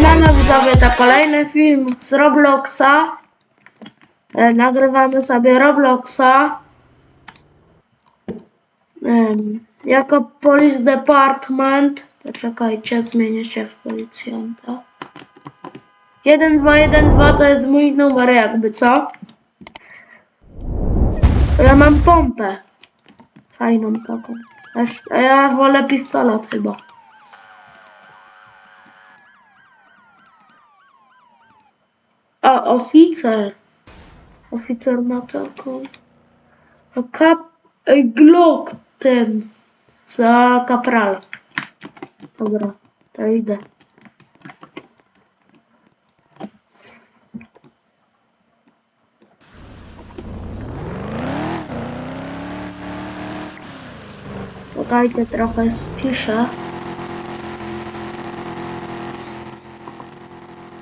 Siemano widzowie, to kolejny film z Robloxa. E, nagrywamy sobie Robloxa. Em, jako Police Department. To czekajcie, zmienię się w policjanta. 1212 to jest mój numer jakby, co? Ja mam pompę. Fajną taką. A ja wolę pistolet chyba. A oficer. Oficer ma taką. A kap. Ej, Glock ten. Za kapral. Dobra, to idę. Czekajcie, trochę spiszę.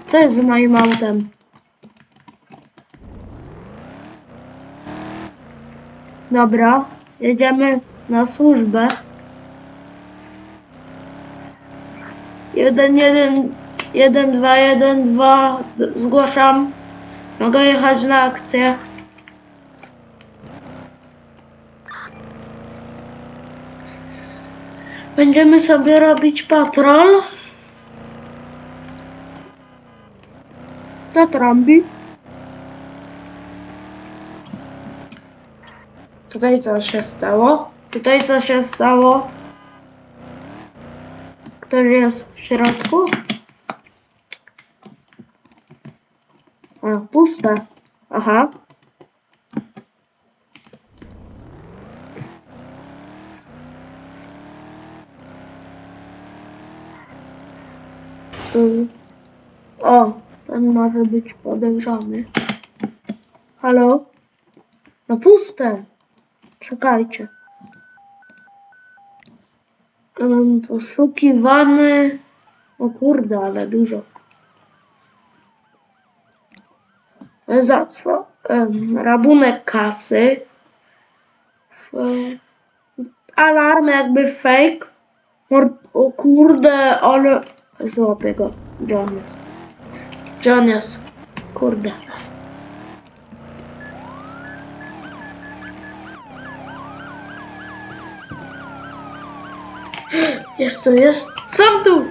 Co jest z moim autem? Dobra, jedziemy na służbę. Jeden, jeden, jeden, dwa, jeden, dwa. Zgłaszam. Mogę jechać na akcję. Będziemy sobie robić patrol. Na trąbi. Tutaj co się stało? Tutaj co się stało? Ktoś jest w środku? A, puste. Aha. Y, O, ten może być podejrzany. Halo? No puste. Czekajcie. Um, poszukiwany. O kurde, ale dużo. Za co? Um, rabunek kasy. Alarm jakby fake. O kurde, ale... Złapię go. Gdzie jest? Jest? Kurde. Jest jest. Sam tu!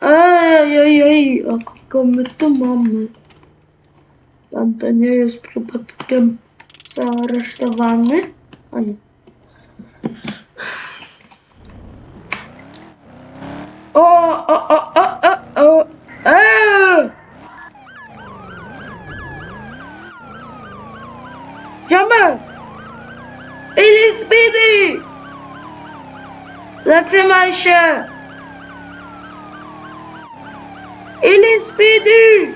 Ej, a kogo my tu mamy? Pan to nie jest przypadkiem zaaresztowany? A nie. O, o, o, eee! Ziomek! Ili Speedy! Zatrzymaj się! Ili Speedy!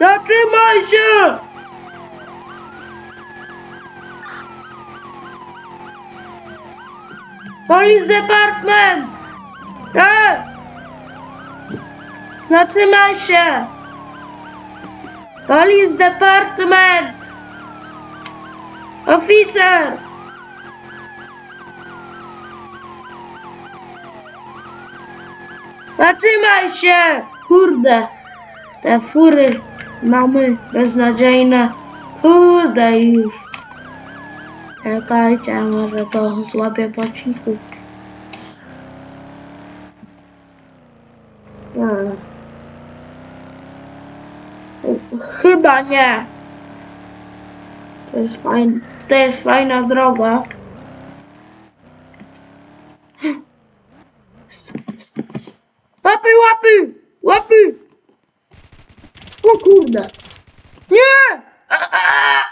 Zatrzymaj się! Police Department! E! Zatrzymaj się! Police Department! Oficer! Zatrzymaj się! Kurde! Te fury mamy beznadziejne. Kurde już. Czekajcie, może to złapię pocisku. Nie. Chyba nie. To jest fajna, to jest fajna droga. Łapy, łapy! Łapy! O kurde! Nie! A, a,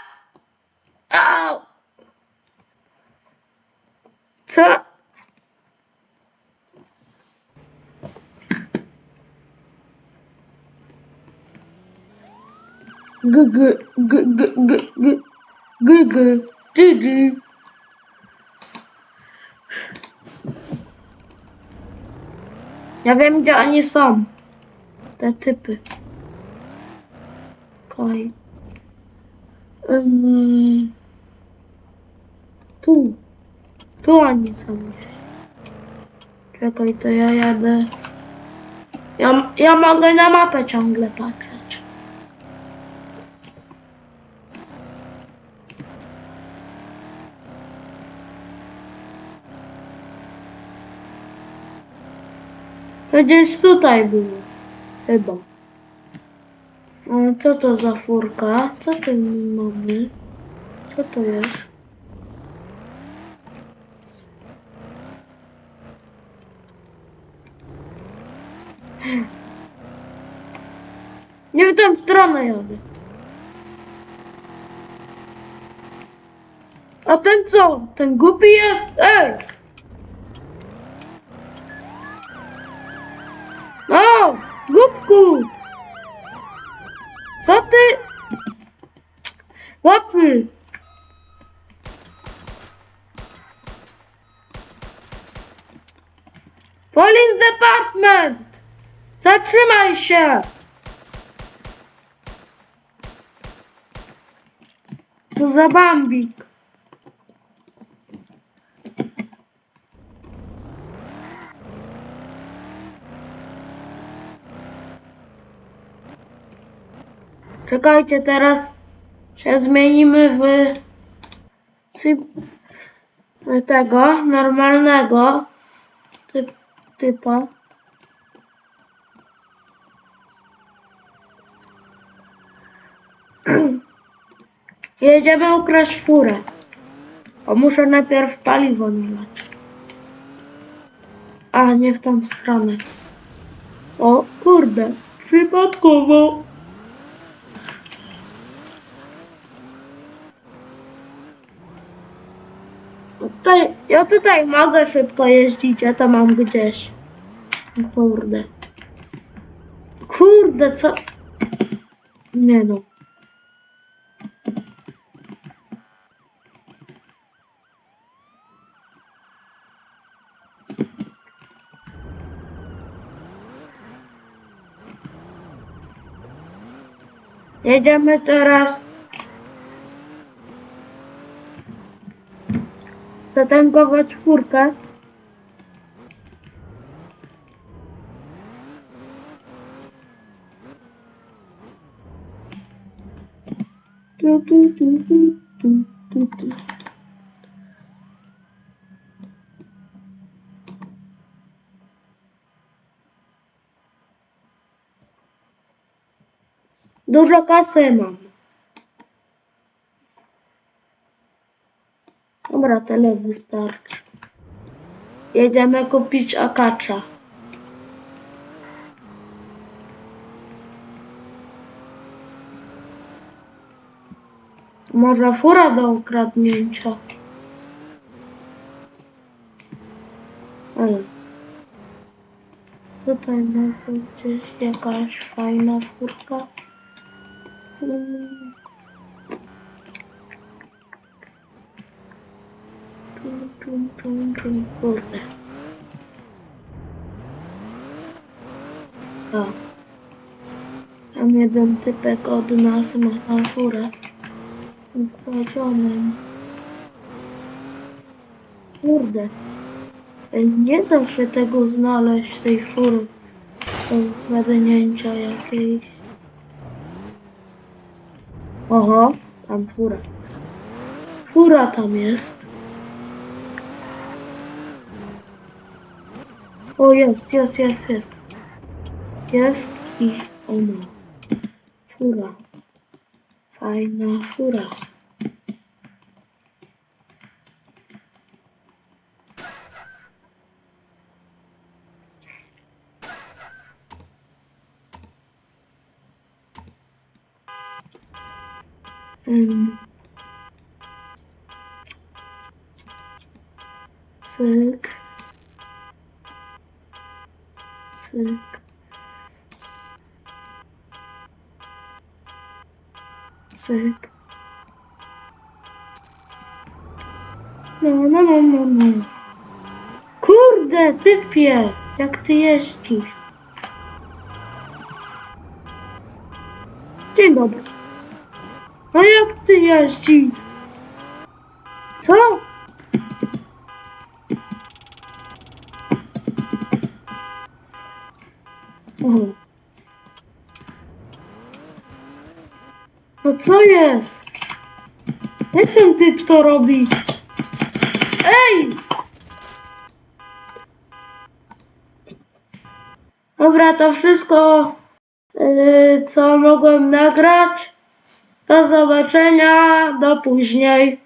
Au! Co? G g g g g g g g g g Ja wiem gdzie oni są. Te typy. Koj. Um, tu. Tu oni są. Czekaj, to ja jadę. Ja, ja mogę na mapę ciągle patrzeć. To gdzieś tutaj było. Chyba. O, co to za furka? Co tu mamy? Co to jest? Nie w tą stronę jadę. A ten co? Ten głupi jest? Ej! O! Głupku! Co ty? Łapy! Police Department! Zatrzymaj się! Co za bambik? Czekajcie, teraz się zmienimy w tego normalnego typ, typa. Jedziemy ukraść furę. To muszę najpierw paliwo nalać. A, nie w tą stronę. O, kurde, przypadkowo. Tutaj, ja tutaj mogę szybko jeździć, ja to mam gdzieś. Kurde. Kurde, co? Nie no. Jedziemy teraz zatankować czwórkę. Tu, tu, tu, tu, tu, tu, tu. Dużo kasy mam. Dobra, tyle wystarczy. Jedziemy kupić akacza. Może fura do ukradnięcia. Ale. Tutaj może gdzieś jakaś fajna furka. Mm. Tum, tum, tum, kurde. O. Tam jeden typek od nas ma furę. Ukradzionym. Kurde. Nie da się tego znaleźć, tej fury. Do ukradnięcia jakiejś. Oho, tam fura. Fura tam jest. Oh yes, yes, yes, yes. Yes i ona. Oh, fura. Fina fura. Um... Cyk. No, no, no, no, no. Kurde, typie, jak ty jeździsz. Dzień dobry. A jak ty jeździsz? Co? Mhm. No co jest? Jak ten typ to robi? Ej! Dobra, to wszystko, yy, co mogłem nagrać. Do zobaczenia, do później.